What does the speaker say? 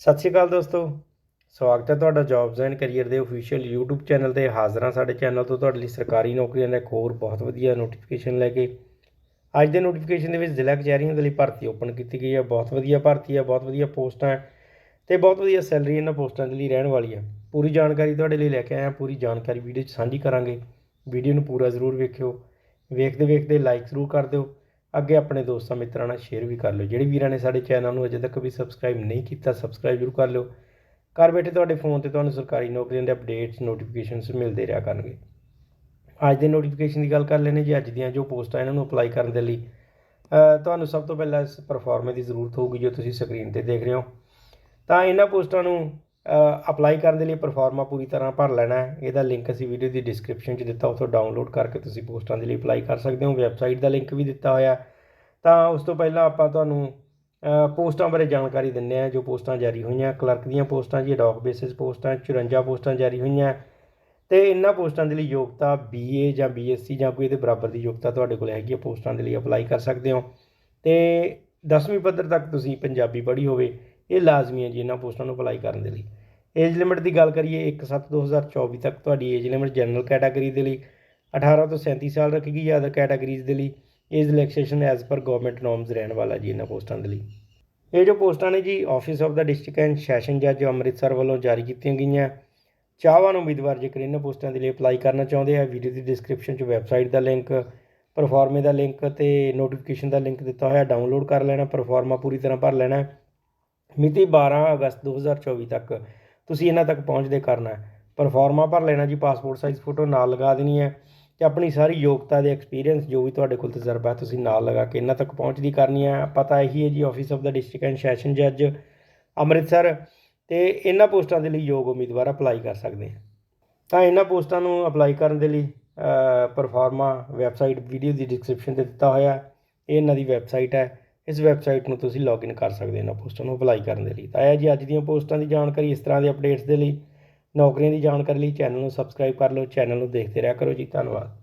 ਸਤਿ ਸ਼੍ਰੀ ਅਕਾਲ ਦੋਸਤੋ। ਸਵਾਗਤ ਹੈ ਤੁਹਾਡਾ ਜੌਬਸ ਐਂਡ ਕੈਰੀਅਰ ਦੇ ਅਫੀਸ਼ੀਅਲ YouTube ਚੈਨਲ ਤੇ ਹਾਜ਼ਰ ਹਾਂ ਸਾਡੇ ਚੈਨਲ ਤੋਂ। ਤੁਹਾਡੇ ਲਈ ਸਰਕਾਰੀ ਨੌਕਰੀਆਂ ਦਾ ਇੱਕ ਹੋਰ ਬਹੁਤ ਵਧੀਆ ਨੋਟੀਫਿਕੇਸ਼ਨ ਲੈ ਕੇ। ਅੱਜ ਦੇ ਨੋਟੀਫਿਕੇਸ਼ਨ ਦੇ ਵਿੱਚ ਜ਼ਿਲ੍ਹਾ ਕਚਹਿਰੀਆਂ ਦੇ ਲਈ ਭਰਤੀ ਓਪਨ ਕੀਤੀ ਗਈ ਹੈ। ਬਹੁਤ ਵਧੀਆ ਭਰਤੀ ਹੈ, ਬਹੁਤ ਵਧੀਆ ਪੋਸਟਾਂ ਹੈ ਤੇ ਬਹੁਤ ਵਧੀਆ ਸੈਲਰੀ ਇਹਨਾਂ ਪੋਸਟਾਂ ਦੇ ਲਈ ਰਹਿਣ ਵਾਲੀ ਹੈ। ਪੂਰੀ ਜਾਣਕਾਰੀ ਤੁਹਾਡੇ ਲਈ ਲੈ ਕੇ ਆਇਆ, ਪੂਰੀ ਜਾਣਕਾਰੀ ਵੀਡੀਓ 'ਚ ਸਾਂਝੀ ਕਰਾਂਗੇ। ਵੀਡੀਓ ਨੂੰ ਪੂਰਾ ਜ਼ਰੂਰ ਵੇਖਿਓ। ਵੇਖਦੇ ਵੇਖਦੇ ਲਾਈਕ ਜ਼ਰੂਰ ਕਰ ਦਿਓ। ਅੱਗੇ ਆਪਣੇ ਦੋਸਤਾਂ ਮਿੱਤਰਾਂ ਨਾਲ ਸ਼ੇਅਰ ਵੀ ਕਰ ਲਿਓ। ਜਿਹੜੇ ਵੀਰਾਂ ਨੇ ਸਾਡੇ ਚੈਨਲ ਨੂੰ ਅਜੇ ਤੱਕ ਵੀ ਸਬਸਕ੍ਰਾਈਬ ਨਹੀਂ ਕੀਤਾ ਸਬਸਕ੍ਰਾਈਬ ਜ਼ਰੂਰ ਕਰ ਲਿਓ। ਘਰ ਬੈਠੇ ਤੁਹਾਡੇ ਫੋਨ ਤੇ ਤੁਹਾਨੂੰ ਸਰਕਾਰੀ ਨੌਕਰੀਆਂ ਦੇ ਅਪਡੇਟਸ ਨੋਟੀਫਿਕੇਸ਼ਨਸ ਮਿਲਦੇ ਰਿਹਾ ਕਰਨਗੇ। ਅੱਜ ਦੇ ਨੋਟੀਫਿਕੇਸ਼ਨ ਦੀ ਗੱਲ ਕਰ ਲੈਣੇ ਜੀ। ਅੱਜ ਦੀਆਂ ਜੋ ਪੋਸਟਾਂ ਇਹਨਾਂ ਨੂੰ ਅਪਲਾਈ ਕਰਨ ਦੇ ਲਈ ਤੁਹਾਨੂੰ ਸਭ ਤੋਂ ਪਹਿਲਾਂ ਇਸ ਪਰਫਾਰਮੇ ਦੀ ਜ਼ਰੂਰਤ ਹੋਊਗੀ ਜੋ ਤੁਸੀਂ ਸਕਰੀਨ ਤੇ ਦੇਖ ਰਹੇ ਹੋ। ਤਾਂ ਇਹਨਾਂ ਪੋਸਟਾਂ ਨੂੰ ਅਪਲਾਈ ਕਰਨ ਦੇ ਲਈ ਪਰਫਾਰਮਾ ਪੂਰੀ ਤਰ੍ਹਾਂ ਭਰ ਲੈਣਾ ਹੈ। ਇਹਦਾ ਲਿੰਕ ਅਸੀਂ ਵੀਡੀਓ ਦੀ ਡਿਸਕ੍ਰਿਪਸ਼ਨ 'ਚ ਦਿੱਤਾ, ਉੱਥੋਂ ਡਾਊਨਲੋਡ ਕਰਕੇ ਤੁਸੀਂ ਪੋਸਟਾਂ ਦੇ ਲਈ ਅਪਲਾਈ ਕਰ ਸਕਦੇ ਹੋ। ਵੈਬਸਾਈਟ ਦਾ ਲਿੰਕ ਵੀ ਦਿੱਤਾ ਹੋਇਆ। ਤਾਂ ਉਸ ਤੋਂ ਪਹਿਲਾਂ ਆਪਾਂ ਤੁਹਾਨੂੰ ਪੋਸਟਾਂ ਬਾਰੇ ਜਾਣਕਾਰੀ ਦਿੰਦੇ ਹਾਂ, ਜੋ ਪੋਸਟਾਂ ਜਾਰੀ ਹੋਈਆਂ। ਕਲਰਕ ਦੀਆਂ ਪੋਸਟਾਂ ਜੀ ਡੌਕ ਬੇਸਿਸ ਪੋਸਟਾਂ 54 ਪੋਸਟਾਂ ਜਾਰੀ ਹੋਈਆਂ। ਤੇ ਇਹਨਾਂ ਪੋਸਟਾਂ ਦੇ ਲਈ ਯੋਗਤਾ BA ਜਾਂ BSc ਜਾਂ ਕੋਈ ਇਹਦੇ ਬਰਾਬਰ ਦੀ ਯੋਗਤਾ ਤੁਹਾਡੇ ਕੋਲ ਹੈਗੀ ਹੈ ਪੋਸਟਾਂ ਦੇ ਲਈ ਅਪਲਾਈ ਕਰ ਸਕਦੇ ਹੋ। ਤੇ 10ਵੀਂ ਪੱਧਰ ਤੱਕ ਤੁਸੀਂ ਪੰਜਾਬੀ ਪੜ੍ਹੀ ਹੋਵੇ। ਇਹ ਲਾਜ਼ਮੀ ਹੈ ਜੀ ਇਹਨਾਂ ਪੋਸਟਾਂ ਨੂੰ ਅਪਲਾਈ ਕਰਨ ਦੇ ਲਈ। ਏਜ ਲਿਮਿਟ ਦੀ ਗੱਲ ਕਰੀਏ 1/7/2024 ਤੱਕ ਤੁਹਾਡੀ ਏਜ ਲਿਮਿਟ ਜਨਰਲ ਕੈਟਾਗਰੀ ਦੇ ਲਈ 18 ਤੋਂ 37 ਸਾਲ ਰੱਖੀ ਗਈ ਹੈ ਅਦਰ ਕੈਟਾਗਰੀਜ਼ ਦੇ ਲਈ age relaxation as per government norms ਰਹਿਣ ਵਾਲਾ ਜੀ ਇਹਨਾਂ ਪੋਸਟਾਂ ਦੇ ਲਈ। ਇਹ ਜੋ ਪੋਸਟਾਂ ਨੇ ਜੀ office of the district and session ਜੱਜ ਅੰਮ੍ਰਿਤਸਰ ਵੱਲੋਂ ਜਾਰੀ ਕੀਤੀਆਂ ਗਈਆਂ। ਚਾਹਵਾਨ ਉਮੀਦਵਾਰ ਜੇਕਰ ਇਹਨਾਂ ਪੋਸਟਾਂ ਦੇ ਲਈ ਅਪਲਾਈ ਕਰਨਾ ਚਾਹੁੰਦੇ ਆ ਵੀਡੀਓ ਦੀ ਡਿਸਕ੍ਰਿਪਸ਼ਨ 'ਚ ਵੈਬਸਾਈਟ ਦਾ ਲਿੰਕ ਪਰਫਾਰਮੇ ਦਾ ਲਿੰਕ ਤੇ ਨੋਟੀਫਿਕੇਸ਼ਨ ਦਾ ਲਿੰਕ ਦਿੱਤਾ ਹੋਇਆ ਡਾਊਨਲੋਡ ਕਰ ਲੈਣਾ ਪਰਫਾਰਮਾ ਪੂਰੀ ਤਰ੍ਹਾਂ ਭਰ ਲੈਣਾ। ਮਿਤੀ 12 ਅਗਸਤ 2024 ਤੱਕ ਤੁਸੀਂ ਇਹਨਾਂ ਤੱਕ ਪਹੁੰਚਦੇ ਕਰਨਾ ਹੈ। ਪਰਫਾਰਮਾ ਭਰ ਲੈਣਾ ਜੀ ਪਾਸਪੋਰਟ ਸਾਈਜ਼ ਫੋਟੋ ਨਾਲ ਲਗਾ ਦੇਣੀ ਹੈ ਤੇ ਆਪਣੀ ਸਾਰੀ ਯੋਗਤਾ ਦੇ ਐਕਸਪੀਰੀਅੰਸ ਜੋ ਵੀ ਤੁਹਾਡੇ ਕੋਲ ਤਜਰਬਾ ਹੈ ਤੁਸੀਂ ਨਾਲ ਲਗਾ ਕੇ ਇਹਨਾਂ ਤੱਕ ਪਹੁੰਚਦੀ ਕਰਨੀ ਹੈ। ਪਤਾ ਇਹੀ ਹੈ ਜੀ office of the district and session ਜੱਜ ਅੰਮ੍ਰਿਤਸਰ ਤੇ ਇਹਨਾਂ ਪੋਸਟਾਂ ਦੇ ਲਈ ਯੋਗ ਉਮੀਦਵਾਰ ਅਪਲਾਈ ਕਰ ਸਕਦੇ ਆ ਤਾਂ ਇਹਨਾਂ ਪੋਸਟਾਂ ਨੂੰ ਅਪਲਾਈ ਕਰਨ ਦੇ ਲਈ ਪਰਫਾਰਮਾ ਵੈਬਸਾਈਟ ਵੀਡੀਓ ਦੀ ਡਿਸਕ੍ਰਿਪਸ਼ਨ ਤੇ ਦਿੱਤਾ ਹੋਇਆ ਇਹ ਇਹਨਾਂ ਦੀ ਵੈਬਸਾਈਟ ਹੈ। ਇਸ ਵੈਬਸਾਈਟ ਨੂੰ ਤੁਸੀਂ ਲੌਗਇਨ ਕਰ ਸਕਦੇ ਹੋ ਇਹਨਾਂ ਪੋਸਟਾਂ ਨੂੰ ਅਪਲਾਈ ਕਰਨ ਦੇ ਲਈ। ਤਾਂ ਇਹ ਜੀ ਅੱਜ ਦੀਆਂ ਪੋਸਟਾਂ ਦੀ ਜਾਣਕਾਰੀ, ਇਸ ਤਰ੍ਹਾਂ ਦੇ ਅਪਡੇਟਸ ਦੇ ਲਈ, ਨੌਕਰੀਆਂ ਦੀ ਜਾਣਕਾਰੀ ਲਈ ਚੈਨਲ ਨੂੰ ਸਬਸਕ੍ਰਾਈਬ ਕਰ ਲਓ, ਚੈਨਲ ਨੂੰ ਦੇਖਦੇ ਰਿਹਾ ਕਰੋ ਜੀ। ਧੰਨਵਾਦ।